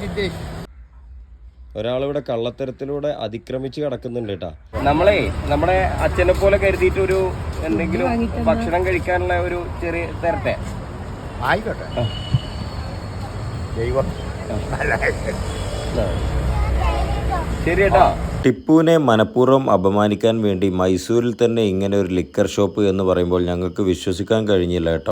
സിദ്ധേഷ്. ഒരാളിവിടെ കള്ളത്തരത്തിലൂടെ അതിക്രമിച്ച് കിടക്കുന്നുണ്ട് കേട്ടാ നമ്മളെ നമ്മുടെ അച്ഛനെ പോലെ കരുതിയിട്ട് ഒരു എന്തെങ്കിലും ഭക്ഷണം കഴിക്കാനുള്ള ഒരു ചെറിയ തരട്ടെ? ആയിക്കോട്ടെ. ദൈവം. ശരി കേട്ടോ ടിപ്പുവിനെ മനഃപൂർവം അപമാനിക്കാൻ വേണ്ടി മൈസൂരിൽ തന്നെ ഇങ്ങനെ ഒരു ലിക്കർ ഷോപ്പ് എന്ന് പറയുമ്പോൾ ഞങ്ങൾക്ക് വിശ്വസിക്കാൻ കഴിഞ്ഞില്ല കേട്ടോ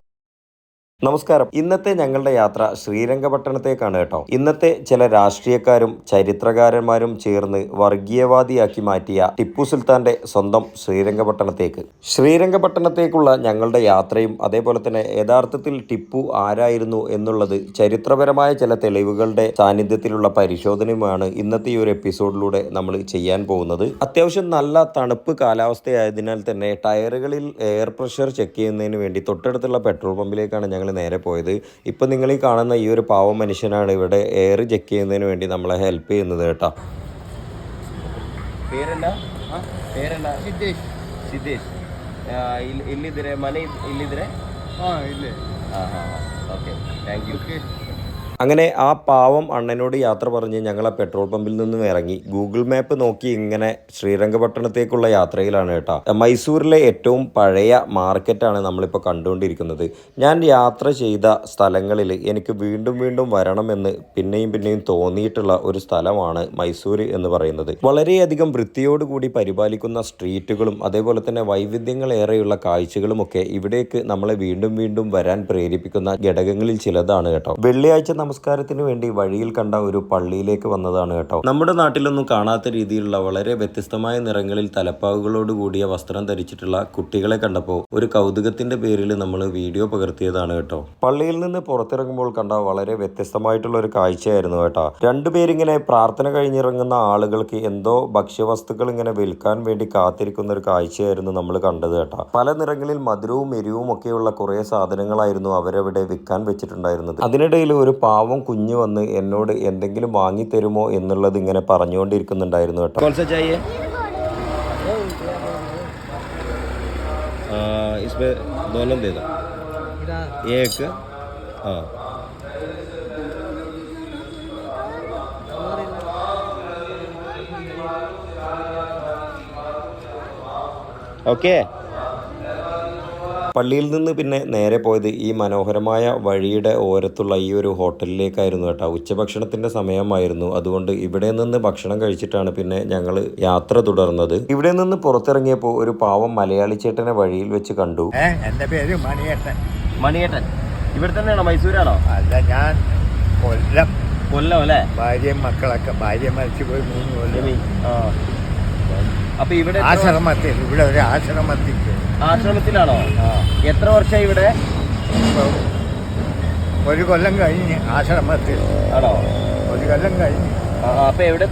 നമസ്കാരം. ഇന്നത്തെ ഞങ്ങളുടെ യാത്ര ശ്രീരംഗപട്ടണത്തേക്കാണ് കേട്ടോ. ഇന്നത്തെ ചില രാഷ്ട്രീയക്കാരും ചരിത്രകാരന്മാരും ചേർന്ന് വർഗീയവാദിയാക്കി മാറ്റിയ ടിപ്പു സുൽത്താന്റെ സ്വന്തം ശ്രീരംഗപട്ടണത്തേക്ക്. ശ്രീരംഗപട്ടണത്തേക്കുള്ള ഞങ്ങളുടെ യാത്രയും അതേപോലെ തന്നെ യഥാർത്ഥത്തിൽ ടിപ്പു ആരായിരുന്നു എന്നുള്ളത് ചരിത്രപരമായ ചില തെളിവുകളുടെ സാന്നിധ്യത്തിലുള്ള പരിശോധനയുമാണ് ഇന്നത്തെ ഈ ഒരു എപ്പിസോഡിലൂടെ നമ്മൾ ചെയ്യാൻ പോകുന്നത്. അത്യാവശ്യം നല്ല തണുപ്പ് കാലാവസ്ഥയായതിനാൽ തന്നെ ടയറുകളിൽ എയർ പ്രഷർ ചെക്ക് ചെയ്യുന്നതിന് വേണ്ടി തൊട്ടടുത്തുള്ള പെട്രോൾ പമ്പിലേക്കാണ് ഞങ്ങൾ നേരെ പോയത് ഇപ്പം നിങ്ങൾ ഈ കാണുന്ന ഈ ഒരു പാവം മനുഷ്യനാണ് ഇവിടെ എയർ ചെക്ക് ചെയ്യുന്നതിന് വേണ്ടി നമ്മളെ ഹെൽപ്പ് ചെയ്യുന്നത് കേട്ടോ പേരെന്നാ പേരെന്നാ ಸಿದ್ದೇಶ್ ಸಿದ್ದೇಶ್ ಆ, ಇಲ್ಲಿ ಇಲ್ಲಿದ್ರೆ ಮನೆ ಇದ್- ಇಲ್ಲಿದ್ರೆ ಹಾ ಇಲ್ಲೇ ಹಾಂ ಹಾಂ ಓಕೆ ಥ್ಯಾಂಕ್ ಯು ಓಕೆ അങ്ങനെ ആ പാവം അണ്ണനോട് യാത്ര പറഞ്ഞ് ഞങ്ങൾ ആ പെട്രോൾ പമ്പിൽ നിന്നും ഇറങ്ങി. ഗൂഗിൾ മാപ്പ് നോക്കി ഇങ്ങനെ ശ്രീരംഗപട്ടണത്തേക്കുള്ള യാത്രയിലാണ് കേട്ടോ. മൈസൂരിലെ ഏറ്റവും പഴയ മാർക്കറ്റാണ് നമ്മളിപ്പോൾ കണ്ടുകൊണ്ടിരിക്കുന്നത്. ഞാൻ യാത്ര ചെയ്ത സ്ഥലങ്ങളിൽ എനിക്ക് വീണ്ടും വീണ്ടും വരണമെന്ന് പിന്നെയും പിന്നെയും തോന്നിയിട്ടുള്ള ഒരു സ്ഥലമാണ് മൈസൂർ എന്ന് പറയുന്നത്. വളരെയധികം വൃത്തിയോടുകൂടി പരിപാലിക്കുന്ന സ്ട്രീറ്റുകളും അതേപോലെ തന്നെ വൈവിധ്യങ്ങളേറെയുള്ള കാഴ്ചകളുമൊക്കെ ഇവിടേക്ക് നമ്മളെ വീണ്ടും വീണ്ടും വരാൻ പ്രേരിപ്പിക്കുന്ന ഘടകങ്ങളിൽ ചിലതാണ് കേട്ടോ. വെള്ളിയാഴ്ച നമസ്കാരത്തിന് വേണ്ടി വഴിയിൽ കണ്ട ഒരു പള്ളിയിലേക്ക് വന്നതാണ് കേട്ടോ. നമ്മുടെ നാട്ടിലൊന്നും കാണാത്ത രീതിയിലുള്ള വളരെ വ്യത്യസ്തമായ നിറങ്ങളിൽ തലപ്പാവുകളോട് കൂടിയ വസ്ത്രം ധരിച്ചിട്ടുള്ള കുട്ടികളെ കണ്ടപ്പോൾ ഒരു കൗതുകത്തിന്റെ പേരിൽ നമ്മൾ വീഡിയോ പകർത്തിയതാണ് കേട്ടോ. പള്ളിയിൽ നിന്ന് പുറത്തിറങ്ങുമ്പോൾ കണ്ട വളരെ വ്യത്യസ്തമായിട്ടുള്ള ഒരു കാഴ്ചയായിരുന്നു കേട്ടോ. രണ്ടുപേരിങ്ങനെ പ്രാർത്ഥന കഴിഞ്ഞിറങ്ങുന്ന ആളുകൾക്ക് എന്തോ ഭക്ഷ്യവസ്തുക്കൾ ഇങ്ങനെ വിൽക്കാൻ വേണ്ടി കാത്തിരിക്കുന്ന ഒരു കാഴ്ചയായിരുന്നു നമ്മൾ കണ്ടത് കേട്ടോ. പല നിറങ്ങളിൽ മധുരവും എരിവും ഒക്കെയുള്ള കുറേ സാധനങ്ങളായിരുന്നു അവരവിടെ വിൽക്കാൻ വെച്ചിട്ടുണ്ടായിരുന്നത്. അതിനിടയിൽ ഒരു കുഞ്ഞു വന്ന് എന്നോട് എന്തെങ്കിലും വാങ്ങി തരുമോ എന്നുള്ളത് ഇങ്ങനെ പറഞ്ഞുകൊണ്ടിരിക്കുന്നുണ്ടായിരുന്നു കേട്ടോ कौन सा चाहिए इसमें दोनों दे दो एक हाँ ओके പള്ളിയിൽ നിന്ന് പിന്നെ നേരെ പോയത് ഈ മനോഹരമായ വഴിയുടെ ഓരത്തുള്ള ഈ ഒരു ഹോട്ടലിലേക്കായിരുന്നു കേട്ടോ. ഉച്ചഭക്ഷണത്തിന്റെ സമയമായിരുന്നു. അതുകൊണ്ട് ഇവിടെ നിന്ന് ഭക്ഷണം കഴിച്ചിട്ടാണ് പിന്നെ ഞങ്ങൾ യാത്ര തുടർന്നത്. ഇവിടെ നിന്ന് പുറത്തിറങ്ങിയപ്പോൾ ഒരു പാവം മലയാളി ചേട്ടനെ വഴിയിൽ വെച്ച് കണ്ടു. എന്റെ പേര് മണിയേട്ടൻ. മണിയേട്ടൻ. ഇവിടെ തന്നെയാണോ? മൈസൂരാണോ? അല്ല ഞാൻ കൊല്ലം. കൊല്ലം അല്ലേ? ഭാര്യയും മക്കളൊക്കെ ഭാര്യ മരിച്ചു പോയി മൂന്ന് കൊല്ലം. ആ. അപ്പൊ ഇവിടെ ആശ്രമത്തിൽ ഇവിടെ ഒരു ആശ്രമത്തിൽ ആശ്രമത്തിലാണോ? എത്ര വർഷമായി ഇവിടെ? ഒരു കൊല്ലം കഴിഞ്ഞ് ആശ്രമത്തിൽ. ആണോ? ഒരു കൊല്ലം കഴിഞ്ഞ്. അപ്പൊ എവിടെ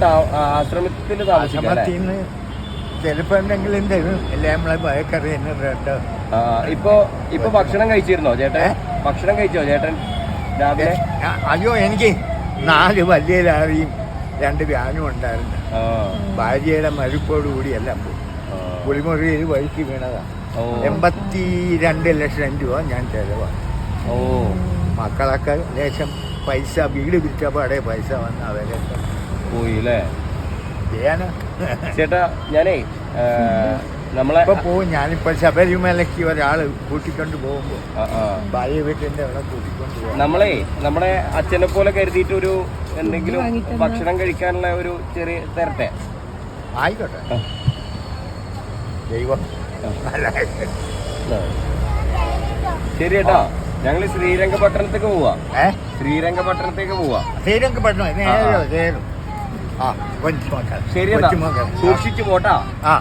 ആശ്രമത്തിൽ താമസിക്കുന്നു അല്ലേ? ആശ്രമത്തിൽ നിന്ന് ചിലപ്പോൾ എന്തെങ്കിലും തരും. അല്ലെ നമ്മളെ ഭയക്കറി ആ, ഇപ്പൊ ഇപ്പൊ ഭക്ഷണം കഴിച്ചിരുന്നോ ചേട്ടൻ? ഭക്ഷണം കഴിച്ചോ ചേട്ടൻ രാവിലെ? അയ്യോ എനിക്ക് നാല് വലിയ ലാറിയും രണ്ട് വ്യാനും ഉണ്ടായിരുന്നു. ഭാര്യയുടെ മരുപ്പോടുകൂടി എല്ലാം പോയി. കുളിമുറിയിൽ വഴിക്ക് വീണതാ. ഓ. എൺപത്തി രണ്ട് ലക്ഷം രൂപ ഞാൻ ചെലവാണ് ഓ. മക്കളൊക്കെ ലേശം പൈസ വീട് വിറ്റപാടെ പൈസ വന്ന് അവരെ പോയി അല്ലേ ചേട്ടാ ഞാനേ നമ്മളെ ഇപ്പൊ പോവും. ഞാനിപ്പോ ശബരിമലയ്ക്ക് ഒരാൾ കൂട്ടിക്കൊണ്ട് പോകുമ്പോ. ഭാര്യ വീട്ടിന്റെ അവിടെ കൂട്ടിക്കൊണ്ട് പോകും നമ്മളെ നമ്മളെ അച്ഛനെ പോലെ കരുതിയിട്ട് ഒരു എന്തെങ്കിലും ഭക്ഷണം കഴിക്കാനുള്ള ഒരു ചെറിയ തരട്ടെ? ആയിക്കോട്ടെ. ദൈവം നല്ല ശരി ചേട്ടാ ഞങ്ങൾ ശ്രീരംഗപട്ടണത്തേക്ക് പോവാ ഏ ശ്രീരംഗപട്ടണത്തേക്ക് പോവാ ശ്രീരംഗപട്ടണം നേരോ നേരം ആ കൊഞ്ചു മക്കൾ ശരി കൊച്ചു എന്നാ മക്കൾ സൂക്ഷിച്ചു പോട്ടാ ആ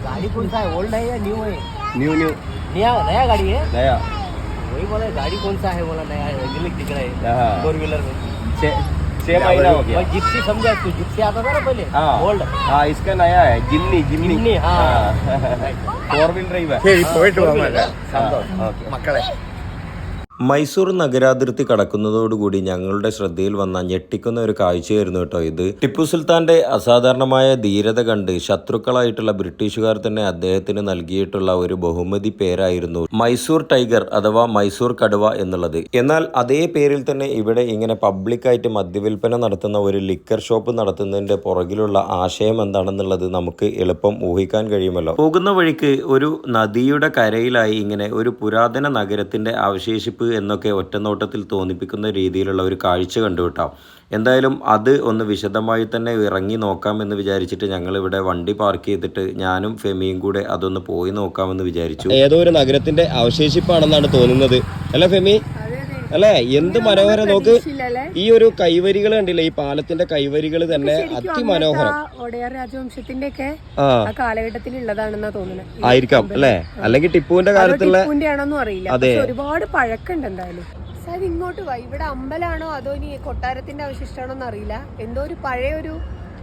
गाड़ी कौन सा है ओल्ड है या न्यू है ന്യൂ ന്യൂ नया नया गाड़ी है നയാ वही बोला गाड़ी कौन सा है बोला नया है गिमिक दिख रहा है हाँ। फोर व्हीलर में छह महीना हो गया। जिप्सी समझा तू जिप्सी आता था ना पहले? हाँ। ओल्ड हाँ इसका नया है जिन्नी जिम्नी जिम्नी हाँ। फोर व्हील ड्राइव है। मक्कड़ हाँ, है മൈസൂർ നഗരാതിർത്തി കടക്കുന്നതോടുകൂടി ഞങ്ങളുടെ ശ്രദ്ധയിൽ വന്ന ഞെട്ടിക്കുന്ന ഒരു കാഴ്ചയായിരുന്നു കേട്ടോ ഇത്. ടിപ്പു സുൽത്താന്റെ അസാധാരണമായ ധീരത കണ്ട് ശത്രുക്കളായിട്ടുള്ള ബ്രിട്ടീഷുകാർ തന്നെ അദ്ദേഹത്തിന് നൽകിയിട്ടുള്ള ഒരു ബഹുമതി പേരായിരുന്നു മൈസൂർ ടൈഗർ അഥവാ മൈസൂർ കടുവ എന്നുള്ളത്. എന്നാൽ അതേ പേരിൽ തന്നെ ഇവിടെ ഇങ്ങനെ പബ്ലിക്കായിട്ട് മദ്യവിൽപ്പന നടത്തുന്ന ഒരു ലിക്കർ ഷോപ്പ് നടത്തുന്നതിന്റെ പുറകിലുള്ള ആശയം എന്താണെന്നുള്ളത് നമുക്ക് എളുപ്പം ഊഹിക്കാൻ കഴിയുമല്ലോ. പോകുന്ന വഴിക്ക് ഒരു നദിയുടെ കരയിലായി ഇങ്ങനെ ഒരു പുരാതന നഗരത്തിന്റെ അവശേഷിപ്പ് എന്നൊക്കെ ഒറ്റനോട്ടത്തിൽ തോന്നിപ്പിക്കുന്ന രീതിയിലുള്ള ഒരു കാഴ്ച കണ്ടു കേട്ടോ. എന്തായാലും അത് ഒന്ന് വിശദമായി തന്നെ ഇറങ്ങി നോക്കാമെന്ന് വിചാരിച്ചിട്ട് ഞങ്ങൾ ഇവിടെ വണ്ടി പാർക്ക് ചെയ്തിട്ട് ഞാനും ഫെമിയും കൂടെ അതൊന്ന് പോയി നോക്കാമെന്ന് വിചാരിച്ചു. ഏതോ ഒരു നഗരത്തിന്റെ അവശേഷിപ്പാണെന്നാണ് തോന്നുന്നത്. അല്ല ഫെമി? അല്ലേ? എന്ത് മനോഹരം? നോക്ക് ഈ ഒരു കൈവരികൾ കണ്ടില്ലേ? ഈ പാലത്തിന്റെ കൈവരികൾ തന്നെ അതിമനോഹരം. ഒടയർ രാജവംശത്തിന്റെ ഒക്കെ ആ. കാലഘട്ടത്തിൽ ഉള്ളതാണെന്നാ തോന്നുന്നത് ആയിരിക്കാം അല്ലെ? അല്ലെങ്കിൽ ടിപ്പുവിന്റെ കാലത്തുള്ള ആണോന്നും അറിയില്ല. ഒരുപാട് പഴക്കുണ്ട് എന്തായാലും. സാർ ഇങ്ങോട്ട് വാ. ഇവിടെ അമ്പലാണോ അതോ ഇനി കൊട്ടാരത്തിന്റെ അവശിഷ്ടമാണോ എന്ന് അറിയില്ല. എന്തോ ഒരു പഴയ ഒരു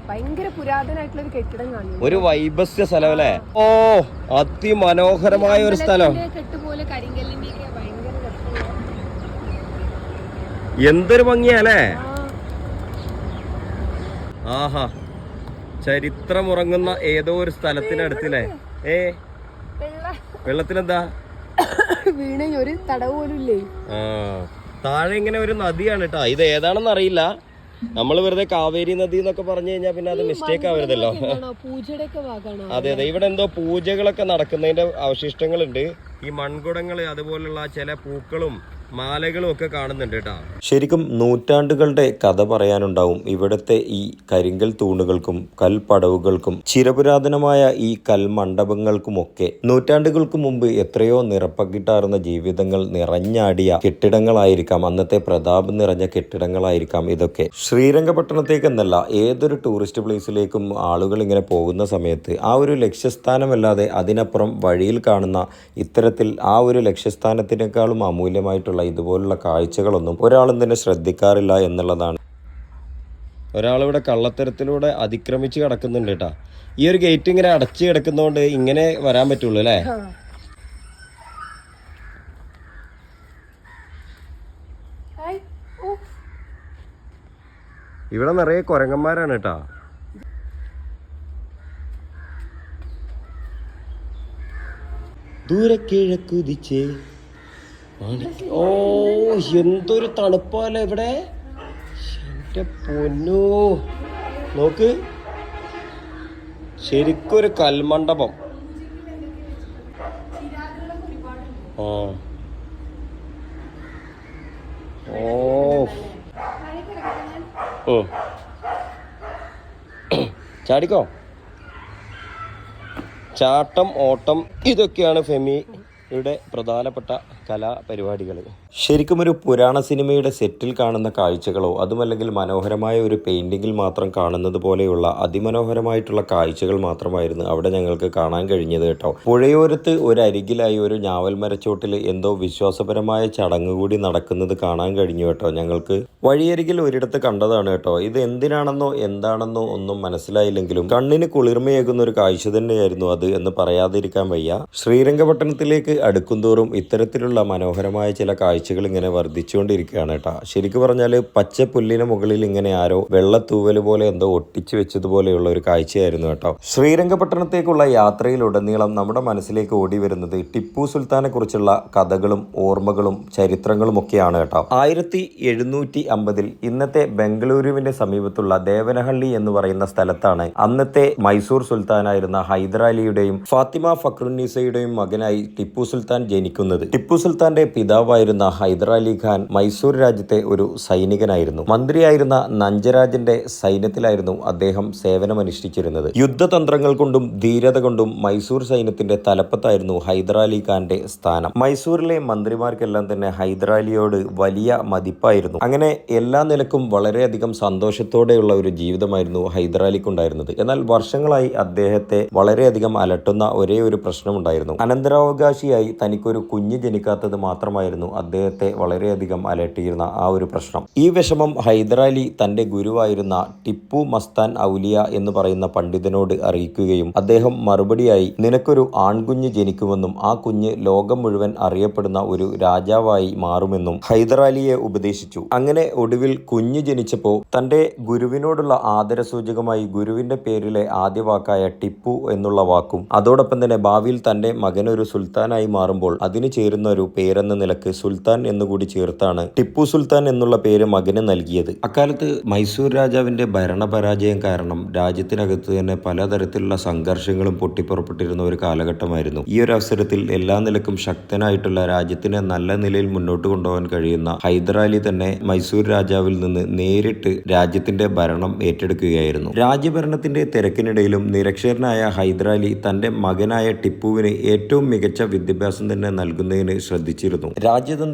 ഭയങ്കര പുരാതനായിട്ടുള്ള ഒരു കെട്ടിടം കാണുന്നു. ഒരു വൈബസ്യ സ്ഥലം അല്ലേ? ഓ അതിമനോഹരമായ ഒരു സ്ഥലം. കെട്ടുപോലെ കരിങ്കല്ലിന്റെ ഒക്കെ ഭയങ്കര രസമുള്ള എന്തൊരു ഭംഗിയല്ലേ? ആഹാ. ചരിത്രമുറങ്ങുന്ന ഏതോ ഒരു സ്ഥലത്തിനടുത്തില്ലേ ഏ? വെള്ള വെള്ളത്തിലെന്താ? വീണ ഒരു തടവ് പോലും ഇല്ലേ താഴെ ഇങ്ങനെ ഒരു നദിയാണ് കേട്ടോ ഇത് ഏതാണെന്ന് അറിയില്ല. നമ്മൾ വെറുതെ കാവേരി നദി എന്നൊക്കെ പറഞ്ഞു കഴിഞ്ഞാൽ പിന്നെ അത് മിസ്റ്റേക്ക് ആവരുതല്ലോ. അതെ അതെ. ഇവിടെ എന്തോ പൂജകളൊക്കെ നടക്കുന്നതിന്റെ അവശിഷ്ടങ്ങളുണ്ട്. ഈ മൺകുടങ്ങൾ അതുപോലുള്ള ചില പൂക്കളും മാലകളും ഒക്കെ കാണുന്നുണ്ട് കേട്ടോ. ശരിക്കും നൂറ്റാണ്ടുകളുടെ കഥ പറയാനുണ്ടാവും ഇവിടുത്തെ ഈ കരിങ്കൽ തൂണുകൾക്കും കൽപടവുകൾക്കും ചിരപുരാതനമായ ഈ കൽമണ്ഡപങ്ങൾക്കുമൊക്കെ നൂറ്റാണ്ടുകൾക്ക് മുമ്പ് എത്രയോ നിറപ്പകിട്ടാർന്ന ജീവിതങ്ങൾ നിറഞ്ഞാടിയ കെട്ടിടങ്ങളായിരിക്കാം. അന്നത്തെ പ്രതാപം നിറഞ്ഞ കെട്ടിടങ്ങളായിരിക്കാം ഇതൊക്കെ. ശ്രീരംഗപട്ടണത്തേക്കെന്നല്ല ഏതൊരു ടൂറിസ്റ്റ് പ്ലേസിലേക്കും ആളുകൾ ഇങ്ങനെ പോകുന്ന സമയത്ത് ആ ഒരു ലക്ഷ്യസ്ഥാനമല്ലാതെ അതിനപ്പുറം വഴിയിൽ കാണുന്ന ഇത്തരത്തിൽ ആ ഒരു ലക്ഷ്യസ്ഥാനത്തിനേക്കാളും അമൂല്യമായിട്ടുള്ള ഇതുപോലുള്ള കാഴ്ചകളൊന്നും ഒരാളും തന്നെ ശ്രദ്ധിക്കാറില്ല എന്നുള്ളതാണ്. ഒരാളിവിടെ കള്ളത്തരത്തിലൂടെ അതിക്രമിച്ച് കിടക്കുന്നുണ്ട് കേട്ടാ ഈ ഒരു ഗേറ്റ് ഇങ്ങനെ അടച്ചു കിടക്കുന്നതുകൊണ്ട് ഇങ്ങനെ വരാൻ പറ്റുള്ളൂ അല്ലേ? ഇവിടെ നിറയെ കുരങ്ങന്മാരാണ് കേട്ടാ ദൂരെ കിഴക്കുതിച്ചേ ഓ എന്തൊരു തണുപ്പല്ലേ ഇവിടെ? എന്റെ പൊന്നു. നോക്ക്. ശരിക്കൊരു കൽമണ്ഡപം. ആ. ഓ ഓ. ചാടിക്കോ? ചാട്ടം ഓട്ടം ഇതൊക്കെയാണ് ഫെമിയുടെ പ്രധാനപ്പെട്ട കലാപരിപാടികൾ ശരിക്കും ഒരു പുരാണ സിനിമയുടെ സെറ്റിൽ കാണുന്ന കാഴ്ചകളോ അതുമല്ലെങ്കിൽ മനോഹരമായ ഒരു പെയിന്റിങ്ങിൽ മാത്രം കാണുന്നത് പോലെയുള്ള അതിമനോഹരമായിട്ടുള്ള കാഴ്ചകൾ മാത്രമായിരുന്നു അവിടെ ഞങ്ങൾക്ക് കാണാൻ കഴിഞ്ഞത് കേട്ടോ. പുഴയോരത്ത് ഒരു അരികിലായി ഒരു ഞാവൽ മരച്ചോട്ടിൽ എന്തോ വിശ്വാസപരമായ ചടങ്ങ് കൂടി നടക്കുന്നത് കാണാൻ കഴിഞ്ഞു കേട്ടോ. ഞങ്ങൾക്ക് വഴിയരികിൽ ഒരിടത്ത് കണ്ടതാണ് കേട്ടോ. ഇത് എന്തിനാണെന്നോ എന്താണെന്നോ ഒന്നും മനസ്സിലായില്ലെങ്കിലും കണ്ണിന് കുളിർമയേകുന്ന ഒരു കാഴ്ച തന്നെയായിരുന്നു അത് എന്ന് പറയാതിരിക്കാൻ വയ്യ. ശ്രീരംഗപട്ടണത്തിലേക്ക് അടുക്കുന്തോറും ഇത്തരത്തിലുള്ള മനോഹരമായ ചില കാഴ്ചകൾ ഇങ്ങനെ വർദ്ധിച്ചുകൊണ്ടിരിക്കുകയാണ് കേട്ടോ. ശരിക്കും പറഞ്ഞാൽ പച്ച പുല്ലിന് മുകളിൽ ഇങ്ങനെ ആരോ വെള്ളത്തൂവൽ പോലെ എന്തോ ഒട്ടിച്ചു വെച്ചതുപോലെയുള്ള ഒരു കാഴ്ചയായിരുന്നു കേട്ടോ. ശ്രീരംഗപട്ടണത്തേക്കുള്ള യാത്രയിലുടനീളം നമ്മുടെ മനസ്സിലേക്ക് ഓടി വരുന്നത് ടിപ്പു സുൽത്താനെ കുറിച്ചുള്ള കഥകളും ഓർമ്മകളും ചരിത്രങ്ങളും ഒക്കെയാണ് കേട്ടോ. ആയിരത്തി എഴുന്നൂറ്റി അമ്പതിൽ ഇന്നത്തെ ബംഗളൂരുവിന്റെ സമീപത്തുള്ള ദേവനഹള്ളി എന്ന് പറയുന്ന സ്ഥലത്താണ് അന്നത്തെ മൈസൂർ സുൽത്താനായിരുന്ന ഹൈദരാലിയുടെയും ഫാത്തിമ ഫക്രുന്നീസയുടെയും മകനായി ടിപ്പു സുൽത്താൻ ജനിക്കുന്നത്. ടിപ്പു സുൽത്താന്റെ പിതാവായിരുന്ന ഹൈദരാലി ഖാൻ മൈസൂർ രാജ്യത്തെ ഒരു സൈനികനായിരുന്നു. മന്ത്രിയായിരുന്ന നഞ്ചരാജന്റെ സൈന്യത്തിലായിരുന്നു അദ്ദേഹം സേവനമനുഷ്ഠിച്ചിരുന്നത്. യുദ്ധതന്ത്രങ്ങൾ കൊണ്ടും ധീരത കൊണ്ടും മൈസൂർ സൈന്യത്തിന്റെ തലപ്പത്തായിരുന്നു ഹൈദരാലി ഖാന്റെ സ്ഥാനം. മൈസൂരിലെ മന്ത്രിമാർക്കെല്ലാം തന്നെ ഹൈദരാലിയോട് വലിയ മതിപ്പായിരുന്നു. അങ്ങനെ എല്ലാ നിലക്കും വളരെയധികം സന്തോഷത്തോടെയുള്ള ഒരു ജീവിതമായിരുന്നു ഹൈദരാലിക്കുണ്ടായിരുന്നത്. എന്നാൽ വർഷങ്ങളായി അദ്ദേഹത്തെ വളരെയധികം അലട്ടുന്ന ഒരേ ഒരു പ്രശ്നമുണ്ടായിരുന്നു. അനന്തരാവകാശിയായി തനിക്കൊരു കുഞ്ഞ് ജനിക്കാത്തത് മാത്രമായിരുന്നു അദ്ദേഹം അദ്ദേഹത്തെ വളരെയധികം അലട്ടിയിരുന്ന ആ ഒരു പ്രശ്നം. ഈ വിഷമം ഹൈദരാലി തന്റെ ഗുരുവായിരുന്ന ടിപ്പു മസ്താൻ ഔലിയ എന്ന് പറയുന്ന പണ്ഡിതനോട് അറിയിക്കുകയും അദ്ദേഹം മറുപടിയായി നിനക്കൊരു ആൺകുഞ്ഞ് ജനിക്കുമെന്നും ആ കുഞ്ഞ് ലോകം മുഴുവൻ അറിയപ്പെടുന്ന ഒരു രാജാവായി മാറുമെന്നും ഹൈദരാലിയെ ഉപദേശിച്ചു. അങ്ങനെ ഒടുവിൽ കുഞ്ഞ് ജനിച്ചപ്പോൾ തന്റെ ഗുരുവിനോടുള്ള ആദരസൂചകമായി ഗുരുവിന്റെ പേരിലെ ആദ്യ വാക്കായ ടിപ്പു എന്നുള്ള വാക്കും അതോടൊപ്പം തന്നെ ഭാവിയിൽ തന്റെ മകനൊരു സുൽത്താനായി മാറുമ്പോൾ അതിന് ചേരുന്ന ഒരു പേരെന്ന നിലയ്ക്ക് സുൽത്താൻ എന്നുകൂടി ചേർത്താണ് ടിപ്പു സുൽത്താൻ എന്നുള്ള പേര് മകന് നൽകിയത്. അക്കാലത്ത് മൈസൂർ രാജാവിന്റെ ഭരണപരാജയം കാരണം രാജ്യത്തിനകത്ത് തന്നെ പലതരത്തിലുള്ള സംഘർഷങ്ങളും പൊട്ടിപ്പുറപ്പെട്ടിരുന്ന ഒരു കാലഘട്ടമായിരുന്നു. ഈ ഒരു അവസരത്തിൽ എല്ലാ നിലക്കും ശക്തനായിട്ടുള്ള രാജ്യത്തിനെ നല്ല നിലയിൽ മുന്നോട്ട് കൊണ്ടുപോകാൻ കഴിയുന്ന ഹൈദരാലി തന്നെ മൈസൂർ രാജാവിൽ നിന്ന് നേരിട്ട് രാജ്യത്തിന്റെ ഭരണം ഏറ്റെടുക്കുകയായിരുന്നു. രാജ്യഭരണത്തിന്റെ തിരക്കിനിടയിലും നിരക്ഷരനായ ഹൈദരാലി തന്റെ മകനായ ടിപ്പുവിന് ഏറ്റവും മികച്ച വിദ്യാഭ്യാസം തന്നെ നൽകുന്നതിന് ശ്രദ്ധിച്ചിരുന്നു.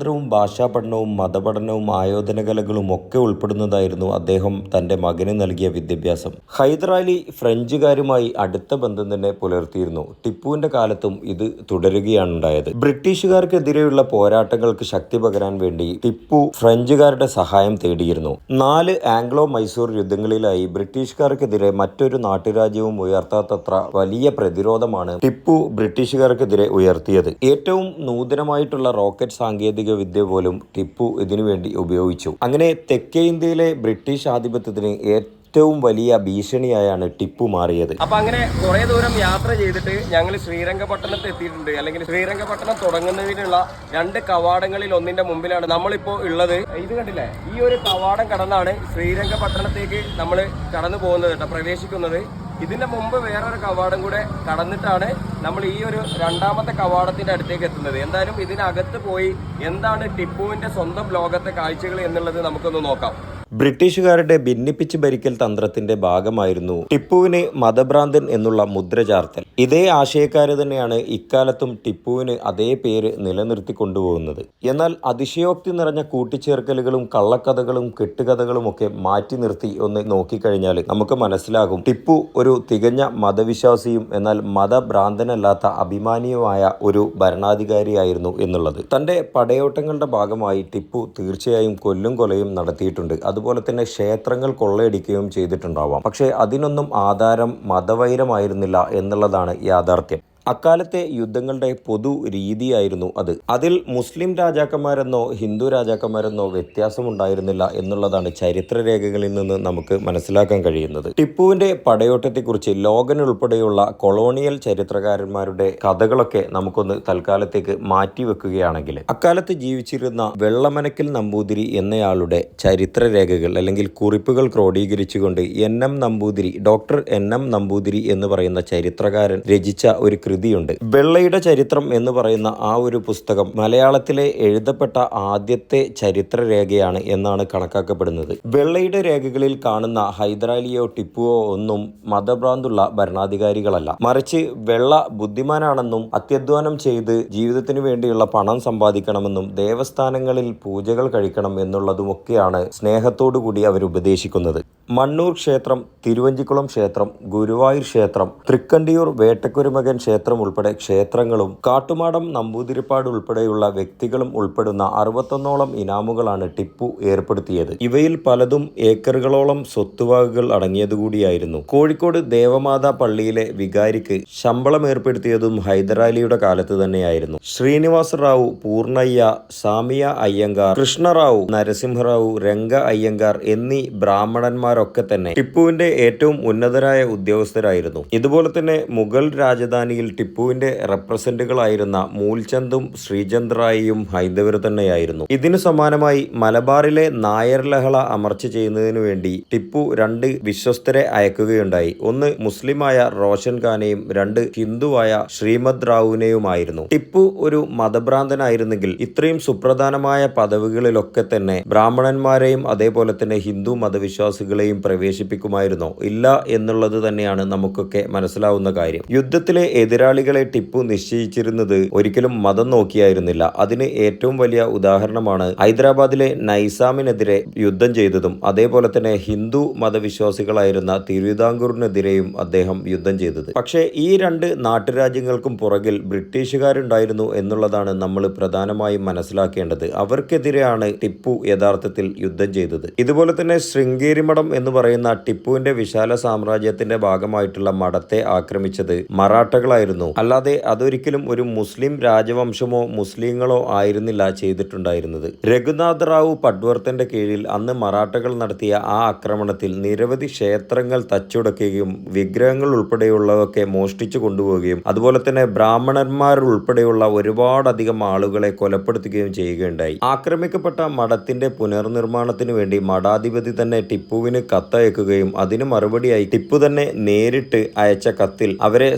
രാജ്യതന്ത്രവും ഭാഷാ പഠനവും മതപഠനവും ആയോധന കലകളും ഒക്കെ ഉൾപ്പെടുന്നതായിരുന്നു അദ്ദേഹം തന്റെ മകന് നൽകിയ വിദ്യാഭ്യാസം. ഹൈദരാലി ഫ്രഞ്ചുകാരുമായി അടുത്ത ബന്ധം തന്നെ പുലർത്തിയിരുന്നു. ടിപ്പുവിന്റെ കാലത്തും ഇത് തുടരുകയാണ് ഉണ്ടായത് ബ്രിട്ടീഷുകാർക്കെതിരെയുള്ള പോരാട്ടങ്ങൾക്ക് ശക്തി പകരാൻ വേണ്ടി ടിപ്പു ഫ്രഞ്ചുകാരുടെ സഹായം തേടിയിരുന്നു. നാല് ആംഗ്ലോ മൈസൂർ യുദ്ധങ്ങളിലായി ബ്രിട്ടീഷുകാർക്കെതിരെ മറ്റൊരു നാട്ടുരാജ്യവും ഉയർത്താത്തത്ര വലിയ പ്രതിരോധമാണ് ടിപ്പു ബ്രിട്ടീഷുകാർക്കെതിരെ ഉയർത്തിയത്. ഏറ്റവും നൂതനമായിട്ടുള്ള റോക്കറ്റ് സാങ്കേതിക വിദ്യ പോലും ടിപ്പു ഇതിനു വേണ്ടി ഉപയോഗിച്ചു. അങ്ങനെ തെക്കേ ഇന്ത്യയിലെ ബ്രിട്ടീഷ് ആധിപത്യത്തിന് ഏറ്റവും വലിയ ഭീഷണിയായാണ് ടിപ്പു മാറിയത്. അപ്പൊ അങ്ങനെ കുറെ ദൂരം യാത്ര ചെയ്തിട്ട് ഞങ്ങൾ ശ്രീരംഗപട്ടണത്ത് എത്തിയിട്ടുണ്ട്. അല്ലെങ്കിൽ ശ്രീരംഗപട്ടണം തുടങ്ങുന്നതിനുള്ള രണ്ട് കവാടങ്ങളിൽ ഒന്നിന്റെ മുമ്പിലാണ് നമ്മളിപ്പോ ഉള്ളത്. ഇത് കണ്ടില്ലേ? ഈ ഒരു കവാടം കടന്നാണ് ശ്രീരംഗപട്ടണത്തേക്ക് നമ്മൾ കടന്നു പോകുന്നത് കേട്ടോ പ്രവേശിക്കുന്നത്. ഇതിന്റെ മുമ്പ് വേറൊരു കവാടം കൂടെ കടന്നിട്ടാണ് നമ്മൾ ഈ ഒരു രണ്ടാമത്തെ കവാടത്തിന്റെ അടുത്തേക്ക് എത്തുന്നത്. എന്തായാലും ഇതിനകത്ത് പോയി എന്താണ് ടിപ്പുവിന്റെ സ്വന്തം ലോകത്തെ കാഴ്ചകൾ എന്നുള്ളത് നമുക്കൊന്ന് നോക്കാം. ബ്രിട്ടീഷുകാരുടെ ഭിന്നിപ്പിച്ച് ഭരിക്കൽ തന്ത്രത്തിന്റെ ഭാഗമായിരുന്നു ടിപ്പുവിന് മതഭ്രാന്തൻ എന്നുള്ള മുദ്രചാർത്തൽ. ഇതേ ആശയക്കാര് തന്നെയാണ് ഇക്കാലത്തും ടിപ്പുവിന് അതേ പേര് നിലനിർത്തി കൊണ്ടുപോകുന്നത് എന്നാൽ അതിശയോക്തി നിറഞ്ഞ കൂട്ടിച്ചേർക്കലുകളും കള്ളക്കഥകളും കെട്ടുകഥകളും ഒക്കെ മാറ്റി നിർത്തി ഒന്ന് നോക്കിക്കഴിഞ്ഞാൽ നമുക്ക് മനസ്സിലാകും ടിപ്പു ഒരു തികഞ്ഞ മതവിശ്വാസിയും എന്നാൽ മതഭ്രാന്തനല്ലാത്ത അഭിമാനിയുമായ ഒരു ഭരണാധികാരിയായിരുന്നു എന്നുള്ളത്. തന്റെ പടയോട്ടങ്ങളുടെ ഭാഗമായി ടിപ്പു തീർച്ചയായും കൊല്ലും കൊലയും നടത്തിയിട്ടുണ്ട്. അതുപോലെ തന്നെ ക്ഷേത്രങ്ങൾ കൊള്ളയടിക്കുകയും ചെയ്തിട്ടുണ്ടാവാം. പക്ഷേ അതിനൊന്നും ആധാരം മതവൈരമായിരുന്നില്ല എന്നുള്ളതാണ് യാഥാർത്ഥ്യം. അക്കാലത്തെ യുദ്ധങ്ങളുടെ പൊതു രീതിയായിരുന്നു അത്. അതിൽ മുസ്ലിം രാജാക്കന്മാരെന്നോ ഹിന്ദു രാജാക്കന്മാരെന്നോ വ്യത്യാസമുണ്ടായിരുന്നില്ല എന്നുള്ളതാണ് ചരിത്രരേഖകളിൽ നിന്ന് നമുക്ക് മനസ്സിലാക്കാൻ കഴിയുന്നത്. ടിപ്പുവിന്റെ പടയോട്ടത്തെക്കുറിച്ച് ലോകൻ ഉൾപ്പെടെയുള്ള കൊളോണിയൽ ചരിത്രകാരന്മാരുടെ കഥകളൊക്കെ നമുക്കൊന്ന് തൽക്കാലത്തേക്ക് മാറ്റിവെക്കുകയാണെങ്കിൽ അക്കാലത്ത് ജീവിച്ചിരുന്ന വെള്ളമനക്കൽ നമ്പൂതിരി എന്നയാളുടെ ചരിത്രരേഖകൾ അല്ലെങ്കിൽ കുറിപ്പുകൾ ക്രോഡീകരിച്ചുകൊണ്ട് N M Namboothiri doctor N M Namboothiri എന്ന് പറയുന്ന ചരിത്രകാരൻ രചിച്ച ഒരു കൃതിയുണ്ട്. വെള്ളയുടെ ചരിത്രം എന്ന് പറയുന്ന ആ ഒരു പുസ്തകം മലയാളത്തിലെ എഴുതപ്പെട്ട ആദ്യത്തെ ചരിത്രരേഖയാണ് എന്നാണ് കണക്കാക്കപ്പെടുന്നത്. വെള്ളയുടെ രേഖകളിൽ കാണുന്ന ഹൈദരാലിയോ ടിപ്പുവോ ഒന്നും മതഭ്രാന്തുള്ള ഭരണാധികാരികളല്ല. മറിച്ച് വെള്ള ബുദ്ധിമാനാണെന്നും അത്യധ്വാനം ചെയ്ത് ജീവിതത്തിന് വേണ്ടിയുള്ള പണം സമ്പാദിക്കണമെന്നും ദേവസ്ഥാനങ്ങളിൽ പൂജകൾ കഴിക്കണം എന്നുള്ളതുമൊക്കെയാണ് സ്നേഹത്തോടു കൂടി അവർ ഉപദേശിക്കുന്നത്. മണ്ണൂർ ക്ഷേത്രം തിരുവഞ്ചിക്കുളം ക്ഷേത്രം ഗുരുവായൂർ ക്ഷേത്രം തൃക്കണ്ടിയൂർ വേട്ടക്കുരുമകൻ ക്ഷേത്രം ഉൾപ്പെടെ ക്ഷേത്രങ്ങളും കാട്ടുമാടം നമ്പൂതിരിപ്പാട് ഉൾപ്പെടെയുള്ള വ്യക്തികളും ഉൾപ്പെടുന്ന അറുപത്തൊന്നോളം ഇനാമുകളാണ് ടിപ്പു ഏർപ്പെടുത്തിയത്. ഇവയിൽ പലതും ഏക്കറുകളോളം സ്വത്തുവകകൾ അടങ്ങിയതുകൂടിയായിരുന്നു. കോഴിക്കോട് ദേവമാതാ പള്ളിയിലെ വികാരിക്ക് ശമ്പളം ഏർപ്പെടുത്തിയതും ഹൈദരാലിയുടെ കാലത്ത് തന്നെയായിരുന്നു. ശ്രീനിവാസ റാവു പൂർണയ്യ സാമിയ അയ്യങ്കാർ കൃഷ്ണറാവു നരസിംഹറാവു രംഗ അയ്യങ്കാർ എന്നീ ബ്രാഹ്മണന്മാരൊക്കെ തന്നെ ടിപ്പുവിന്റെ ഏറ്റവും ഉന്നതരായ ഉദ്യോഗസ്ഥരായിരുന്നു. ഇതുപോലെ തന്നെ മുഗൾ രാജധാനിയിൽ ടിപ്പുവിന്റെ റെപ്രസെന്റുകളായിരുന്ന മൂൽചന്ദും ശ്രീചന്ദ്രായിയും ഹൈന്ദവർ തന്നെയായിരുന്നു. ഇതിനു സമാനമായി മലബാറിലെ നായർ ലഹള അമർച്ച ചെയ്യുന്നതിനു വേണ്ടി ടിപ്പു രണ്ട് വിശ്വസ്തരെ അയക്കുകയുണ്ടായി. ഒന്ന് മുസ്ലിമായ റോഷൻ ഖാനെയും രണ്ട് ഹിന്ദുവായ ശ്രീമദ് റാവുവിനെയുമായിരുന്നു. ടിപ്പു ഒരു മതഭ്രാന്തനായിരുന്നെങ്കിൽ ഇത്രയും സുപ്രധാനമായ പദവികളിലൊക്കെ തന്നെ ബ്രാഹ്മണന്മാരെയും അതേപോലെ തന്നെ ഹിന്ദു മതവിശ്വാസികളെയും പ്രവേശിപ്പിക്കുമായിരുന്നോ? ഇല്ല എന്നുള്ളത് തന്നെയാണ് നമുക്കൊക്കെ മനസ്സിലാവുന്ന കാര്യം. യുദ്ധത്തിലെ എതിരാളികളെ ടിപ്പു നിശ്ചയിച്ചിരുന്നത് ഒരിക്കലും മതം നോക്കിയായിരുന്നില്ല. അതിന് ഏറ്റവും വലിയ ഉദാഹരണമാണ് ഹൈദരാബാദിലെ നൈസാമിനെതിരെ യുദ്ധം ചെയ്തതും അതേപോലെ തന്നെ ഹിന്ദു മതവിശ്വാസികളായിരുന്ന തിരുവിതാംകൂറിനെതിരെയും അദ്ദേഹം യുദ്ധം ചെയ്തത്. പക്ഷേ ഈ രണ്ട് നാട്ടുരാജ്യങ്ങൾക്കും പുറകിൽ ബ്രിട്ടീഷുകാരുണ്ടായിരുന്നു എന്നുള്ളതാണ് നമ്മൾ പ്രധാനമായും മനസ്സിലാക്കേണ്ടത്. അവർക്കെതിരെയാണ് ടിപ്പു യഥാർത്ഥത്തിൽ യുദ്ധം ചെയ്തത്. ഇതുപോലെ തന്നെ ശൃംഗേരി മഠം എന്ന് പറയുന്ന ടിപ്പുവിന്റെ വിശാല സാമ്രാജ്യത്തിന്റെ ഭാഗമായിട്ടുള്ള മഠത്തെ ആക്രമിച്ചത് മറാഠകളായിരുന്നു. അല്ലാതെ അതൊരിക്കലും ഒരു മുസ്ലിം രാജവംശമോ മുസ്ലിങ്ങളോ ആയിരുന്നില്ല ചെയ്തിട്ടുണ്ടായിരുന്നത്. രഘുനാഥ് റാവു പട്വർത്തന്റെ കീഴിൽ അന്ന് മറാഠകൾ നടത്തിയ ആ ആക്രമണത്തിൽ നിരവധി ക്ഷേത്രങ്ങൾ തച്ചുടക്കുകയും വിഗ്രഹങ്ങൾ ഉൾപ്പെടെയുള്ളതൊക്കെ മോഷ്ടിച്ചു കൊണ്ടുപോവുകയും അതുപോലെ തന്നെ ബ്രാഹ്മണന്മാരുൾപ്പെടെയുള്ള ഒരുപാടധികം ആളുകളെ കൊലപ്പെടുത്തുകയും ചെയ്യുകയുണ്ടായി. ആക്രമിക്കപ്പെട്ട മഠത്തിന്റെ പുനർനിർമ്മാണത്തിനു വേണ്ടി മഠാധിപതി തന്നെ ടിപ്പുവിന് കത്തയക്കുകയും അതിന് മറുപടിയായി ടിപ്പു തന്നെ നേരിട്ട് അയച്ച കത്തിൽ അവരെ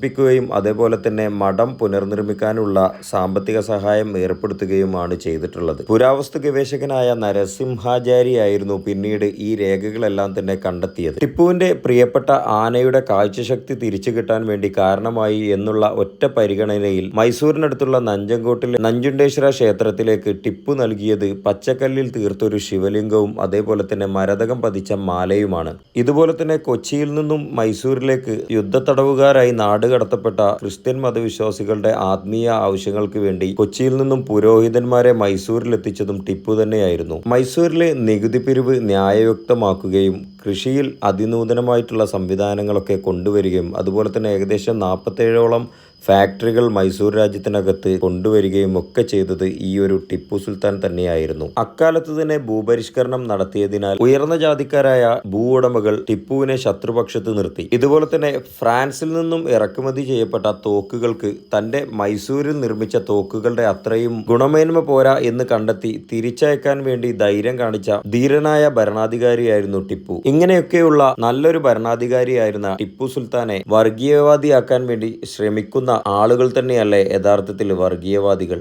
സമാശ്വസിപ്പിക്കുകയും അതേപോലെ തന്നെ മഠം പുനർനിർമ്മിക്കാനുള്ള സാമ്പത്തിക സഹായം ഏർപ്പെടുത്തുകയുമാണ് ചെയ്തിട്ടുള്ളത്. പുരാവസ്തു ഗവേഷകനായ നരസിംഹാചാരി ആയിരുന്നു പിന്നീട് ഈ രേഖകളെല്ലാം തന്നെ കണ്ടെത്തിയത്. ടിപ്പുവിന്റെ പ്രിയപ്പെട്ട ആനയുടെ കാഴ്ചശക്തി തിരിച്ചു കിട്ടാൻ വേണ്ടി കാരണമായി എന്നുള്ള ഒറ്റ പരിഗണനയിൽ മൈസൂരിനടുത്തുള്ള നഞ്ചങ്കോട്ടിലെ നഞ്ചുണ്ടേശ്വര ക്ഷേത്രത്തിലേക്ക് ടിപ്പു നൽകിയത് പച്ചക്കല്ലിൽ തീർത്തൊരു ശിവലിംഗവും അതേപോലെ തന്നെ മരതകം പതിച്ച മാലയുമാണ്. ഇതുപോലെ തന്നെ കൊച്ചിയിൽ നിന്നും മൈസൂരിലേക്ക് യുദ്ധത്തടവുകാരായി നാട് കടത്തപ്പെട്ട ക്രിസ്ത്യൻ മതവിശ്വാസികളുടെ ആത്മീയ ആവശ്യങ്ങൾക്ക് വേണ്ടി കൊച്ചിയിൽ നിന്നും പുരോഹിതന്മാരെ മൈസൂരിൽ എത്തിച്ചതും ടിപ്പു തന്നെയായിരുന്നു. മൈസൂരിലെ നികുതി പിരിവ് ന്യായയുക്തമാക്കുകയും കൃഷിയിൽ അതിനൂതനമായിട്ടുള്ള സംവിധാനങ്ങളൊക്കെ കൊണ്ടുവരികയും അതുപോലെ തന്നെ ഏകദേശം നാൽപ്പത്തേഴോളം ഫാക്ടറികൾ മൈസൂർ രാജ്യത്തിനകത്ത് കൊണ്ടുവരികയും ഒക്കെ ചെയ്തത് ഈ ഒരു ടിപ്പു സുൽത്താൻ തന്നെയായിരുന്നു. അക്കാലത്ത് തന്നെ ഭൂപരിഷ്കരണം നടത്തിയതിനാൽ ഉയർന്ന ജാതിക്കാരായ ഭൂ ഉടമകൾ ടിപ്പുവിനെ ശത്രുപക്ഷത്ത് നിർത്തി. ഇതുപോലെ തന്നെ ഫ്രാൻസിൽ നിന്നും ഇറക്കുമതി ചെയ്യപ്പെട്ട തോക്കുകൾക്ക് തന്റെ മൈസൂരിൽ നിർമ്മിച്ച തോക്കുകളുടെ അത്രയും ഗുണമേന്മ പോരാ എന്ന് കണ്ടെത്തി തിരിച്ചയക്കാൻ വേണ്ടി ധൈര്യം കാണിച്ച ധീരനായ ഭരണാധികാരിയായിരുന്നു ടിപ്പു. ഇങ്ങനെയൊക്കെയുള്ള നല്ലൊരു ഭരണാധികാരിയായിരുന്ന ടിപ്പു സുൽത്താനെ വർഗീയവാദിയാക്കാൻ വേണ്ടി ശ്രമിക്കുന്ന ആളുകൾ തന്നെയല്ലേ യഥാർത്ഥത്തിൽ വർഗീയവാദികൾ?